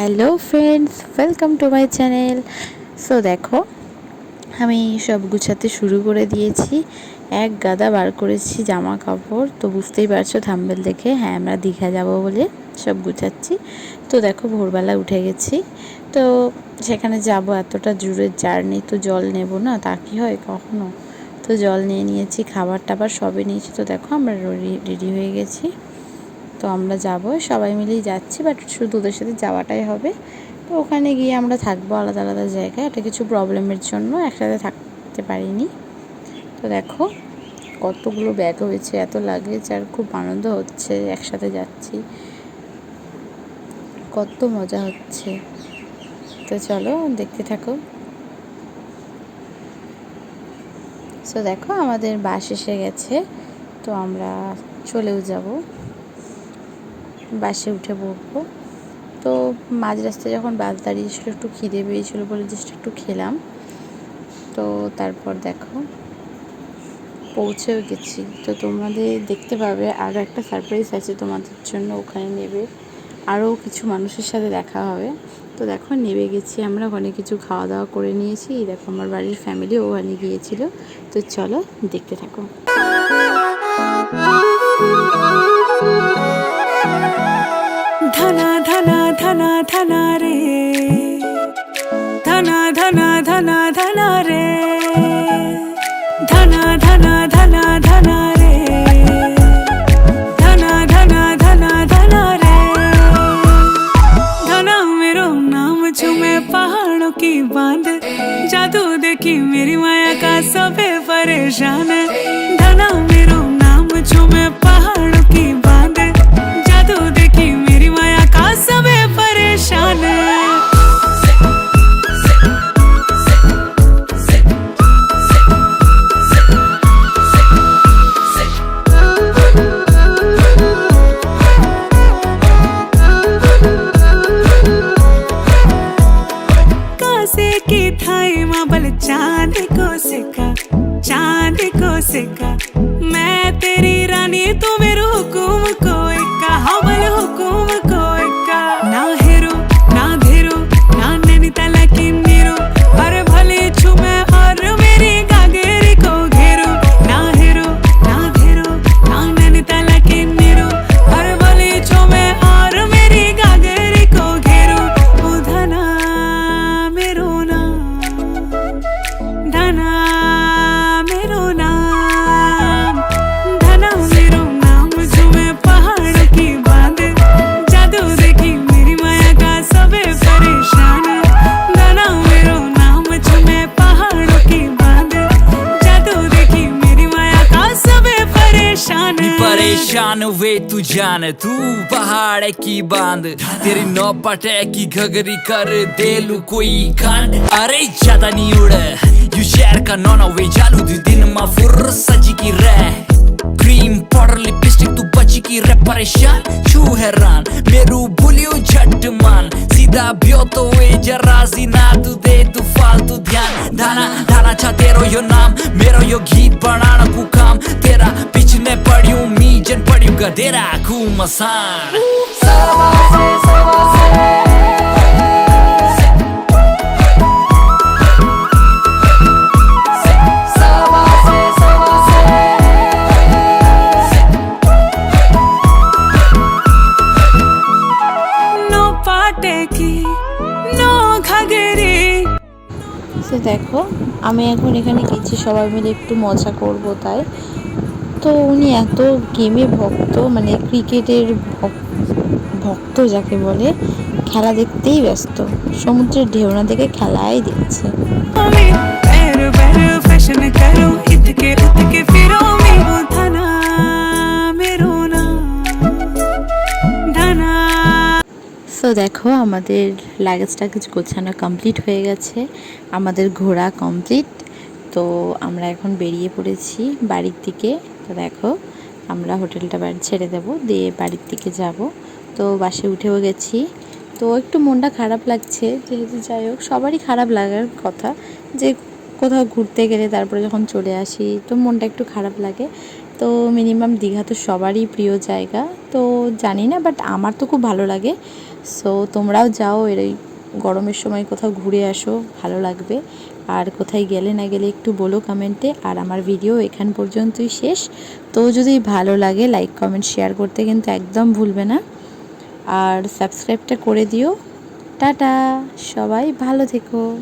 Hello friends welcome to my channel so দেখো, আমি সব গুছাতে শুরু করে দিয়েছি। এক গাদা বার করেছি জামা কাপড় তো বুঝতেই পারছ, থাম্বেল দেখে হ্যাঁ আমরা দীঘা যাব বলে সব গুছাচ্ছি। তো দেখো, ভোরবেলা উঠে গেছি। তো সেখানে যাব, এতটা দূরের জার্নি, তো জল নেব না, তা কি হয়, কখনো? তো জল নিয়ে নিয়েছি খাবার টাবার সবই নিয়েছি। তো দেখো, আমরা রেডি হয়ে গেছি। তো আমরা যাব, সবাই মিলেই যাচ্ছি বাট শুধু ওদের সাথে যাওয়াটাই হবে। তো ওখানে গিয়ে আমরা থাকব আলাদা আলাদা জায়গায় এটা কিছু প্রবলেমের জন্য একসাথে থাকতে পারিনি। তো দেখো, কতগুলো ব্যাগ হয়েছে, এত লাগেজ আর খুব আনন্দ হচ্ছে একসাথে যাচ্ছি। কত মজা হচ্ছে। তো চলো, দেখতে থাকো। সো দেখো, আমাদের বাস এসে গেছে, তো আমরা চলেও যাব। বাসে উঠে পড়ব তো মাঝ রাস্তায় যখন বাস দাঁড়িয়েছিল, একটু খিদে পেয়েছিলো বলে জাস্ট একটু খেলাম। তো তারপর দেখো, পৌঁছেও গেছি। তো তোমাদের দেখতে পাবে আরও একটা সারপ্রাইজ আছে তোমাদের জন্য, ওখানে নেবে। আরও কিছু মানুষের সাথে দেখা হবে। তো দেখো নেবে গেছি আমরা, ওখানে কিছু খাওয়া দাওয়া করে নিয়েছি। দেখো, আমার বাড়ির ফ্যামিলি ওখানে গিয়েছিল। তো চলো, দেখতে থাকো। धना धना धना धना रे। धना धना धना धना रे। धना धना धना धना रे। धना धना धना धना रे। धना, मेरो नाम झूमे पहाड़ों की बाँध। जादू देखी मेरी माया का सबे परेशान। धना, मेरा चांद को सिका चांद को सिका धना, मेरो नाम। धना नाम की देखी मेरी माया का सबे परेशान। की देखी मेरी माया का सबे परेशान। परेशान हुए तू जान, तू पहाड़ की बाँध। तेरी नौ पटे की घगरी कर देलू कोई कांड। अरे, ज़्यादा नहीं उड़। का नौना वे जालू दी दिन मा फुर सजी की रह। क्रीम पाउडर, लिपस्टिक, तू बची की रे परेशान, छू हैरान, मेरू भूलियो झट मान। सीधा ब्यो तो वे जरा सी ना, तू दे, तू फालतू ध्यान। धाना धाना छा तेरो यो नाम, मेरो यो गीत बनाना कु काम। तेरा पिछने पड़ियो, मीजन पड़ियो, गधेरा कु मसान। नो पाटे কি? তো দেখো আমি এখন এখানে গেছি সবাই মিলে একটু মজা করব তাই। তো উনি এত গেমে ভক্ত মানে ক্রিকেটের ভক্ত যাকে বলে খেলা দেখতেই ব্যস্ত। সমুদ্রের ঢেউনা দেখে খেলাই দেখছে। দেখো, আমাদের লাগেজ টাগেজ গোছানো কমপ্লিট হয়ে গেছে। আমাদের ঘোরা কমপ্লিট তো আমরা এখন বেরিয়ে পড়েছি বাড়ির দিকে। তো দেখো, আমরা হোটেলটা বাড়ি ছেড়ে দেবো, দিয়ে বাড়ির দিকে যাব। তো বাসে উঠেও গেছি। তো একটু মনটা খারাপ লাগছে, যেহেতু যাই হোক, সবারই খারাপ লাগার কথা। যে কোথাও ঘুরতে গেলে তারপরে যখন চলে আসি, তো মনটা একটু খারাপ লাগে। তো মিনিমাম দীঘা তো সবারই প্রিয় জায়গা। তো জানি না বাট আমার তো খুব ভালো লাগে। সো তোমরাও যাও, এর এই গরমের সময় কোথাও ঘুরে আসো, ভালো লাগবে। আর কোথায় গেলে না গেলে একটু বলো কমেন্টে আর আমার ভিডিও এখান পর্যন্তই শেষ। তো, যদি ভালো লাগে লাইক কমেন্ট শেয়ার করতে কিন্তু একদম ভুলবে না। আর সাবস্ক্রাইবটা করে দিও। টাটা! সবাই ভালো থেকো।